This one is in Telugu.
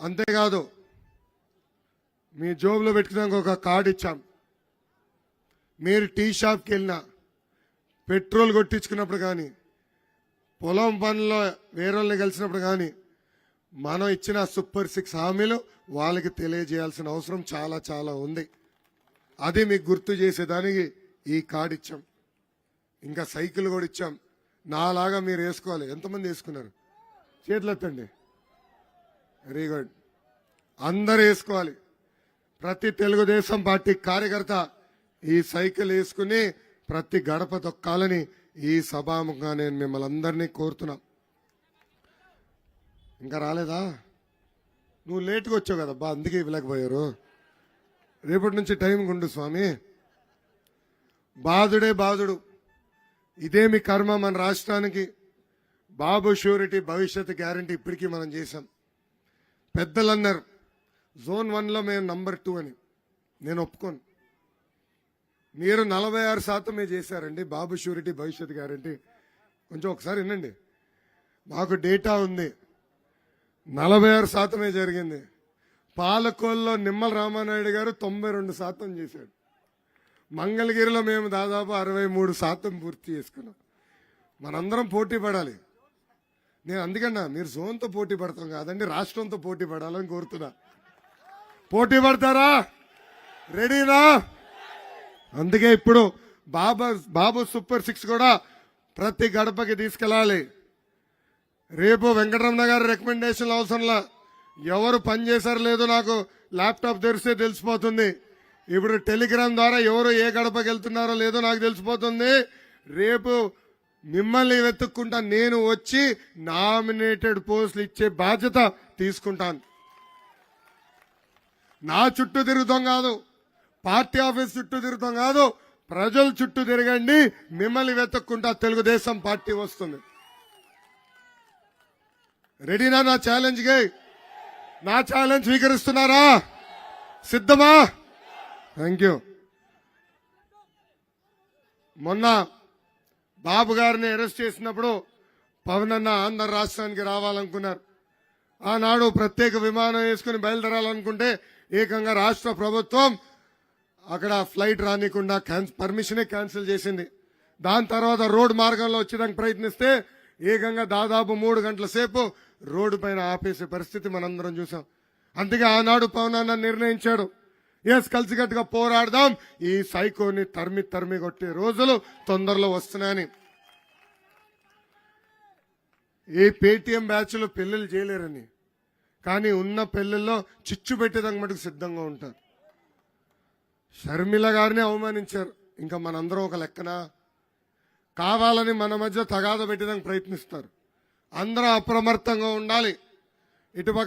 అంతేకాదు మీ జోబులో పెట్టుకున్నాక ఒక కార్డు ఇచ్చాం. మీరు టీ షాప్కి వెళ్ళినా పెట్రోల్ కొట్టించుకున్నప్పుడు కానీ పొలం పనుల్లో వేరే వాళ్ళని కలిసినప్పుడు కానీ మనం ఇచ్చిన సూపర్ సిక్స్ హామీలు వాళ్ళకి తెలియజేయాల్సిన అవసరం చాలా చాలా ఉంది. అది మీకు గుర్తు చేసేదానికి ఈ కార్డు ఇచ్చాం. ఇంకా సైకిల్ కూడా ఇచ్చాం. నాలాగా మీరు వేసుకోవాలి. ఎంతమంది వేసుకున్నారు? చేతులు ఎత్తండి వెరీ గుడ్. అందరు వేసుకోవాలి. ప్రతి తెలుగుదేశం పార్టీ కార్యకర్త ఈ సైకిల్ వేసుకుని ప్రతి గడప తొక్కాలని ఈ సభాముఖంగా నేను మిమ్మల్ని అందరినీ కోరుతున్నా. ఇంకా రాలేదా? నువ్వు లేట్గా వచ్చావు కదబ్బా అందుకే ఇవ్వలేకపోయారు రేపటి నుంచి టైం గుండు స్వామి. బాధుడే బాధుడు. ఇదేమి కర్మ మన రాష్ట్రానికి. బాబు షూరిటీ భవిష్యత్ గ్యారంటీ ఇప్పటికీ మనం చేశాం. పెద్దలు అన్నారు జోన్ వన్లో మేము నంబర్ టూ అని. నేను ఒప్పుకోను. మీరు నలభై ఆరు శాతమే చేశారండి. బాబు షూరిటీ భవిష్యత్ గ్యారంటీ. కొంచెం ఒకసారి వినండి. మాకు డేటా ఉంది. నలభై ఆరు శాతమే జరిగింది. పాలకోల్లో నిమ్మల రామానాయుడు గారు తొంభై రెండు శాతం చేశాడు. మంగళగిరిలో మేము దాదాపు అరవై మూడు శాతం పూర్తి చేసుకున్నాం. మనందరం పోటీ పడాలి. నేను అందుకన్నా మీరు జోన్తో పోటీ పడతాం కాదండి రాష్ట్రంతో పోటీ పడాలని కోరుతున్నా. పోటీ పడతారా? రెడీనా? అందుకే ఇప్పుడు బాబా బాబు సూపర్ సిక్స్ కూడా ప్రతి గడపకి తీసుకెళ్ళాలి. రేపు వెంకటరమణ గారి రికమెండేషన్లు అవసరంలా. ఎవరు పని చేశారు లేదో నాకు ల్యాప్టాప్ తెరిస్తే తెలిసిపోతుంది. ఇప్పుడు టెలిగ్రామ్ ద్వారా ఎవరు ఏ గడపకి వెళ్తున్నారో లేదో నాకు తెలిసిపోతుంది. రేపు మిమ్మల్ని వెతుక్కుంటా నేను వచ్చి నామినేటెడ్ పోస్టులు ఇచ్చే బాధ్యత తీసుకుంటాను. నా చుట్టూ తిరుగుతాం కాదు పార్టీ ఆఫీస్ చుట్టూ తిరుగుతాం కాదు ప్రజల చుట్టూ తిరగండి మిమ్మల్ని వెతుక్కుంటా తెలుగుదేశం పార్టీ వస్తుంది. రెడీనా నా ఛాలెంజ్కి? నా ఛాలెంజ్ స్వీకరిస్తున్నారా? సిద్ధమా? Thank you. మొన్న బాబు గారిని అరెస్ట్ చేసినప్పుడు పవన్ అన్న ఆంధ్ర రాష్ట్రానికి రావాలనుకున్నారు. ఆనాడు ప్రత్యేక విమానం వేసుకుని బయలుదేరాలనుకుంటే ఏకంగా రాష్ట్ర ప్రభుత్వం అక్కడ ఫ్లైట్ రానికుండా పర్మిషనే క్యాన్సిల్ చేసింది. దాని తర్వాత రోడ్ మార్గంలో వచ్చేదానికి ప్రయత్నిస్తే ఏకంగా దాదాపు మూడు గంటల సేపు రోడ్డు పైన ఆపేసే పరిస్థితి మనందరం చూసాం. అందుకే ఆనాడు పవన్ అన్న నిర్ణయించాడు. ఎస్ కలిసికట్టుగా పోరాడదాం. ఈ సైకోని తరిమి తరిమి కొట్టే రోజులు తొందరలో వస్తున్నాయని. ఈ పేటీఎం బ్యాచ్లో పెళ్ళిళ్ళు చేయలేరని. కానీ ఉన్న పెళ్ళిళ్ళలో చిచ్చు పెట్టేదానికి మటుకు సిద్ధంగా ఉంటారు. షర్మిల గారిని అవమానించారు. ఇంకా మనందరం ఒక లెక్కన? కావాలని మన మధ్య తగాద పెట్టేదానికి ప్రయత్నిస్తారు. అందరూ అప్రమత్తంగా ఉండాలి. ఇటుపక్క